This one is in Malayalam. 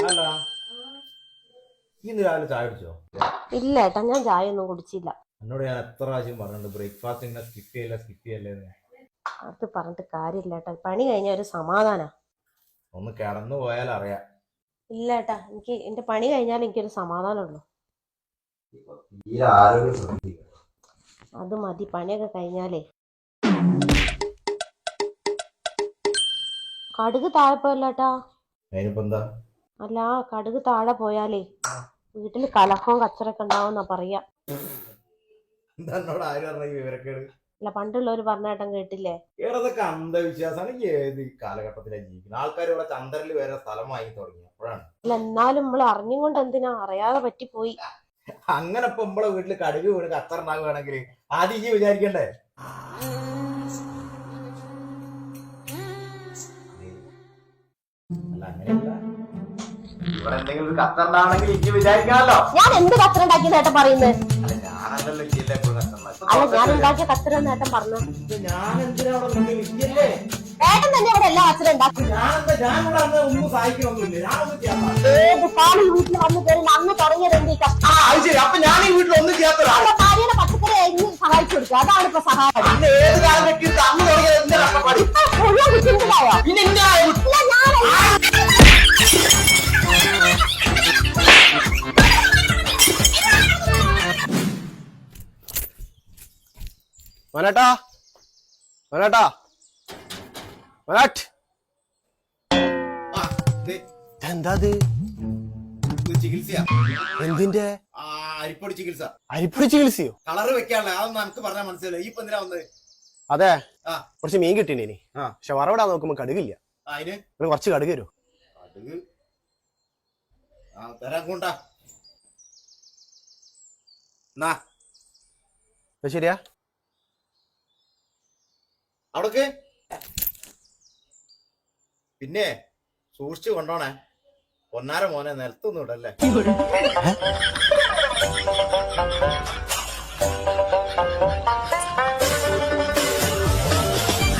അല്ല ഇന്ന് രാവിലെ ചായ കുടിച്ചോ? ഇല്ല ഏട്ടാ ഞാൻ ചായ ഒന്നും കുടിച്ചില്ല. എന്നോട് ഞാൻ എത്ര പ്രാവശ്യം പറഞ്ഞിട്ടുണ്ട് ബ്രേക്ക്ഫാസ്റ്റ് ഇങ്ങനെ സ്കിപ്പ് ചെയ്യല്ല സ്കിപ്പ് ചെയ്യല്ലേ എന്ന്. അത് പറഞ്ഞിട്ട് കാര്യമില്ല ഏട്ടാ പണി കഴിഞ്ഞ ഒരു സമാധാന. ഒന്ന് കിടന്നു പോയാൽ അറിയാം. ഇല്ല ഏട്ടാ എനിക്ക് എന്റെ പണി കഴിഞ്ഞാൽ എനിക്കൊരു സമാധാനമുള്ളൂ. അത് മതി പണിയൊക്കെ കഴിഞ്ഞാലേ. കടുക് താഴെ പോയല്ലോ ഏട്ടാ. അതിനിപ്പോ എന്താ? അല്ല കടുക് താഴെ പോയാലേ വീട്ടിൽ കലഹവും കച്ചറൊക്കെ ഉണ്ടാവുന്ന പറയാ. അല്ല പണ്ടുള്ളവർ പറഞ്ഞേട്ടൻ കേട്ടില്ലേ? ഏതൊക്കെ അന്ധവിശ്വാസമാണ് ഈ ഏത് കാലഘട്ടത്തിലാണ് ജീവിക്കുന്നത് ആൾക്കാർ ഇവിടെ ചന്ദ്രനിൽ വേറെ സ്ഥലം വാങ്ങി തുടങ്ങി. അപ്പോഴാണ്. അല്ല എന്നാലും നമ്മൾ അറിഞ്ഞും കൊണ്ട് എന്തിനാ? അറിയാതെ പറ്റിപ്പോയി. അങ്ങനെ ഇപ്പൊ നമ്മളെ വീട്ടിൽ കടുക് വീട് കത്തറുണ്ടാകുകയാണെങ്കിൽ ആദ്യം വിചാരിക്കണ്ടേ? അല്ല അങ്ങനെയല്ല. ഇവിടെ എന്തെങ്കിലും ഒരു വിചാരിക്കാമല്ലോ. ഞാൻ എന്ത് കച്ചറ ഉണ്ടാക്കിയ ഏട്ടൻ പറയുന്നത് അല്ല ഇല്ലേ അല്ല ഞാൻ ഉണ്ടാക്കിയ ഏട്ടൻ പറഞ്ഞു? ഞാൻ എന്തിനാ അവിടെ? ഏട്ടൻ തന്നെ ഇവിടെ എല്ലാ കച്ചറ ഉണ്ടാക്കി. ഞാനെന്താ ഞാൻ ഇവിടെ അന്ന് ഒന്നും സഹായിക്കണമൊന്നുമില്ല ഞാനൊന്നും ചെയ്യാത്ത ഏത് കാലം വീട്ടിൽ വന്ന് കയറി അന്ന് തുടങ്ങിയത് എന്ത് ഈ കഷ്ടം? ആ അത് ശരി. അപ്പൊ ഞാൻ ഈ വീട്ടിൽ ഒന്നും ചെയ്യാത്ത അവരുടെ ഭാര്യയുടെ പച്ചക്കറി അരിഞ്ഞ് സഹായിച്ചു കൊടുക്കുക. അതാണ് ഇപ്പൊ സഹായം. അന്ന് ഏത് കാലം കെട്ടിയിട്ട് അന്ന് മനേട്ടാ മനേട്ടാ എന്താ ചികിത്സയാ. എന്തിന്റെ? അരിപ്പൊടി ചികിത്സ. അരിപ്പൊടി ചികിത്സയോ? കളറ് വെക്കാനുള്ള അതൊന്നും നമുക്ക് പറഞ്ഞാൽ മനസ്സിലായി ഈ ഇപ്പൊ എന്തിനാ വന്നത്? അതെ. കുറച്ച് മീൻ കിട്ടീനി ഇനി. പക്ഷെ വറവിടാൻ നോക്കുമ്പോ കടുകില്ല. അതിന്? കുറച്ച് കടുക് തരുമോ കടുക്. ആ തരാൻ കൊണ്ടാ. ശരിയാ? അവിടക്ക്. പിന്നെ സൂക്ഷിച്ചു കൊണ്ടോണേ. ഒന്നാര മോനെ നിലത്തൊന്നും ഇടല്ലേ